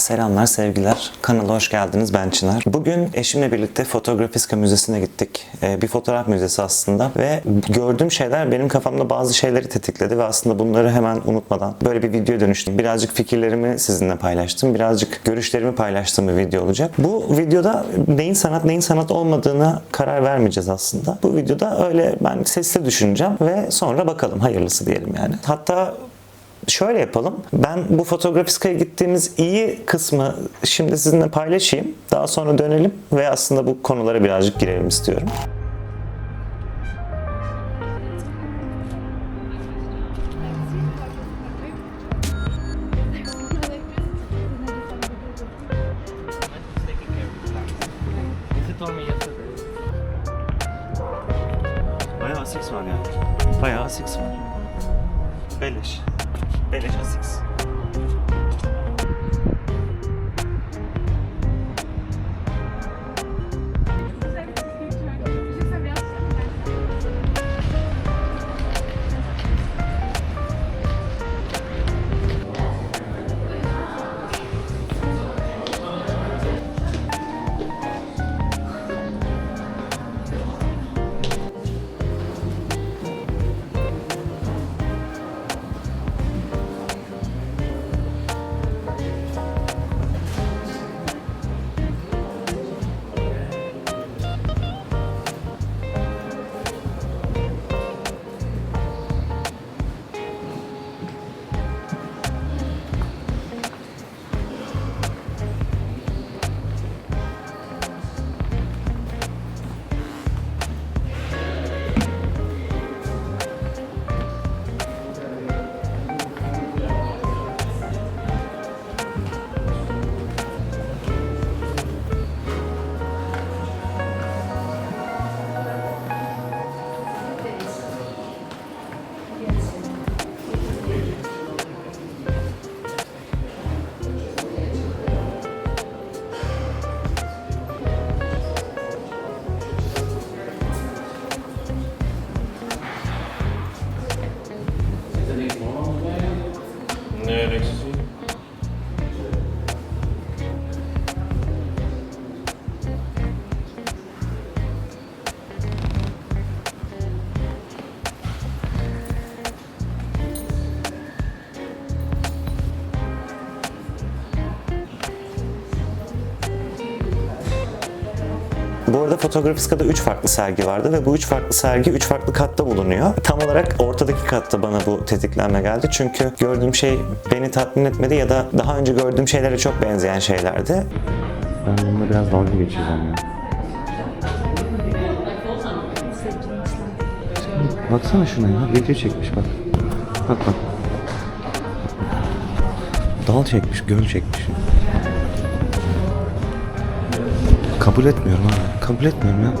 Selamlar, sevgiler. Kanala hoş geldiniz. Ben Çınar. Bugün eşimle birlikte Fotografiska Müzesi'ne gittik. Ee, bir fotoğraf müzesi aslında ve gördüğüm şeyler benim kafamda bazı şeyleri tetikledi ve aslında bunları hemen unutmadan böyle bir video dönüştüm. Birazcık fikirlerimi sizinle paylaştım. Birazcık görüşlerimi paylaştığım bir video olacak. Bu videoda neyin sanat, neyin sanat olmadığına karar vermeyeceğiz aslında. Bu videoda öyle ben sesli düşüneceğim ve sonra bakalım hayırlısı diyelim yani. Hatta Şöyle yapalım. Ben bu fotografiskaya gittiğimiz iyi kısmı şimdi sizinle paylaşayım. Daha sonra dönelim ve aslında bu konulara birazcık girelim istiyorum. Bayağı Asics var yani. Bayağı Asics var. Beleş. Beleş Asics. Bu arada Fotografiska'da 3 farklı sergi vardı ve bu 3 farklı sergi 3 farklı katta bulunuyor. Tam olarak ortadaki katta bana bu tetiklenme geldi. Çünkü gördüğüm şey beni tatmin etmedi ya da daha önce gördüğüm şeylere çok benzeyen şeylerdi. Ben bununla biraz dalga geçeceğim ya. Baksana şuna ya. Video çekmiş bak. Bak bak. Dal çekmiş, göl çekmiş. Kabul etmiyorum abi. Kabul etmiyorum ya.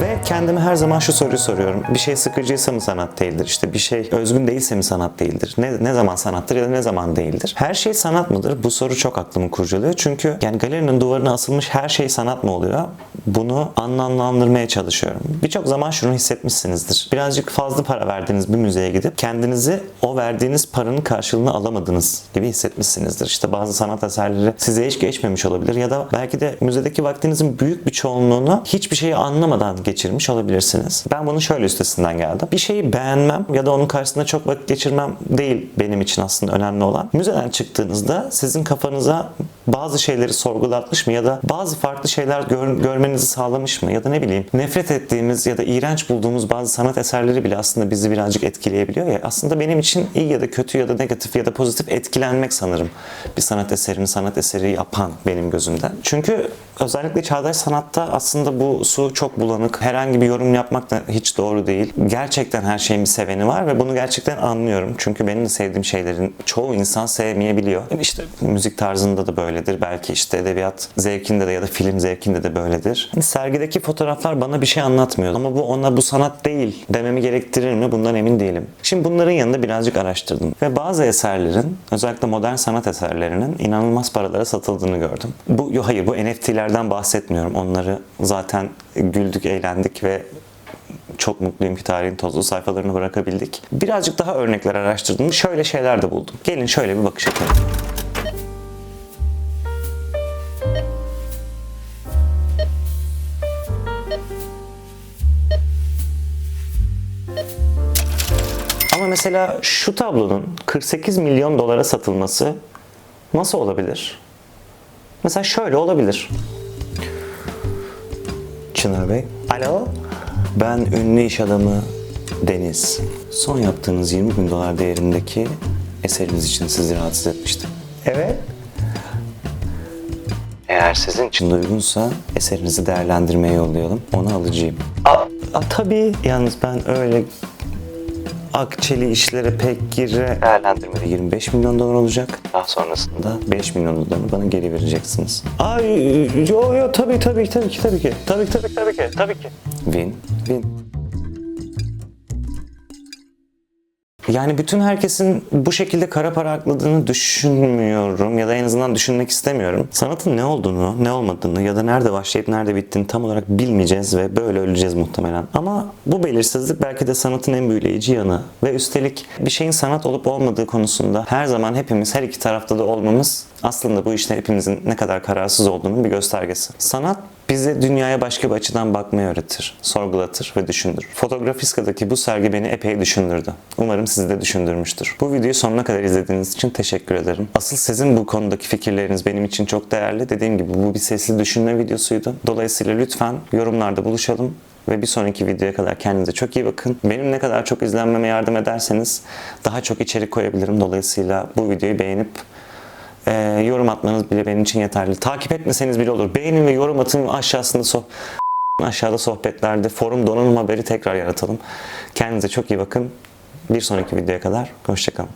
Ve kendime her zaman şu soruyu soruyorum. Bir şey sıkıcıysa mı sanat değildir? İşte bir şey özgün değilse mi sanat değildir? Ne, ne zaman sanattır ya da ne zaman değildir? Her şey sanat mıdır? Bu soru çok aklımı kurcalıyor. Çünkü yani galerinin duvarına asılmış her şey sanat mı oluyor? Bunu anlamlandırmaya çalışıyorum. Birçok zaman şunu hissetmişsinizdir. Birazcık fazla para verdiğiniz bir müzeye gidip kendinizi o verdiğiniz paranın karşılığını alamadınız gibi hissetmişsinizdir. İşte bazı sanat eserleri size hiç geçmemiş olabilir ya da belki de müzedeki vaktinizin büyük bir çoğunluğunu hiçbir şeyi anlamadan geçirmiş olabilirsiniz. Ben bunun şöyle üstesinden geldim. Bir şeyi beğenmem ya da onun karşısında çok vakit geçirmem değil benim için aslında önemli olan. Müzeden çıktığınızda sizin kafanıza bazı şeyleri sorgulatmış mı ya da bazı farklı şeyler gör- görmenizi sağlamış mı ya da ne bileyim nefret ettiğimiz ya da iğrenç bulduğumuz bazı sanat eserleri bile aslında bizi birazcık etkileyebiliyor ya. Aslında benim için iyi ya da kötü ya da negatif ya da pozitif etkilenmek sanırım bir sanat eserini sanat eseri yapan benim gözümden. Çünkü özellikle çağdaş sanatta aslında bu su çok bulanık. Herhangi bir yorum yapmak da hiç doğru değil. Gerçekten her şeyin bir seveni var ve bunu gerçekten anlıyorum. Çünkü benim de sevdiğim şeylerin çoğu insan sevmeyebiliyor. İşte müzik tarzında da böyledir. Belki işte edebiyat zevkinde de ya da film zevkinde de böyledir. Sergideki fotoğraflar bana bir şey anlatmıyor. Ama bu ona bu sanat değil dememi gerektirir mi? Bundan emin değilim. Şimdi bunların yanında birazcık araştırdım. Ve bazı eserlerin özellikle modern sanat eserlerinin inanılmaz paralara satıldığını gördüm. Bu hayır bu NFT'lerden bahsetmiyorum. Onları zaten güldük, eğlendik ve Çok mutluyum ki tarihin tozlu sayfalarını bırakabildik. Birazcık daha örnekler araştırdım. Şöyle şeyler de buldum. Gelin şöyle bir bakış atalım. Ama mesela şu tablonun 48 milyon dolara satılması nasıl olabilir? Mesela şöyle olabilir. Çınar Bey. Alo. Ben ünlü iş adamı Deniz. Son yaptığınız 20 bin dolar değerindeki eseriniz için sizi rahatsız etmiştim. Evet. Eğer sizin için de uygunsa eserinizi değerlendirmeye yollayalım. Onu alıcıyım. A, a, tabii. Yalnız ben öyle akçeli işlere pek gire değerlendirmede 25 milyon dolar olacak. Daha sonrasında 5 milyon dolarını bana geri vereceksiniz. Ay yo yo tabii tabii tabii ki tabii ki. Tabii tabii tabii ki tabii ki. Win win. Yani bütün herkesin bu şekilde kara para akladığını düşünmüyorum ya da en azından düşünmek istemiyorum. Sanatın ne olduğunu, ne olmadığını ya da nerede başlayıp nerede bittiğini tam olarak bilmeyeceğiz ve böyle öleceğiz muhtemelen. Ama bu belirsizlik belki de sanatın en büyüleyici yanı ve üstelik bir şeyin sanat olup olmadığı konusunda her zaman hepimiz her iki tarafta da olmamız aslında bu işte hepimizin ne kadar kararsız olduğunun bir göstergesi. Sanat bize dünyaya başka bir açıdan bakmayı öğretir, sorgulatır ve düşündürür. Fotografiska'daki bu sergi beni epey düşündürdü. Umarım sizi de düşündürmüştür. Bu videoyu sonuna kadar izlediğiniz için teşekkür ederim. Asıl sizin bu konudaki fikirleriniz benim için çok değerli. Dediğim gibi bu bir sesli düşünme videosuydu. Dolayısıyla lütfen yorumlarda buluşalım ve bir sonraki videoya kadar kendinize çok iyi bakın. Benim ne kadar çok izlenmeme yardım ederseniz daha çok içerik koyabilirim. Dolayısıyla bu videoyu beğenip ee, yorum atmanız bile benim için yeterli. Takip etmeseniz bile olur. Beğenin ve yorum atın aşağısında so aşağıda sohbetlerde forum donanım haberi tekrar yaratalım. Kendinize çok iyi bakın. Bir sonraki videoya kadar hoşçakalın.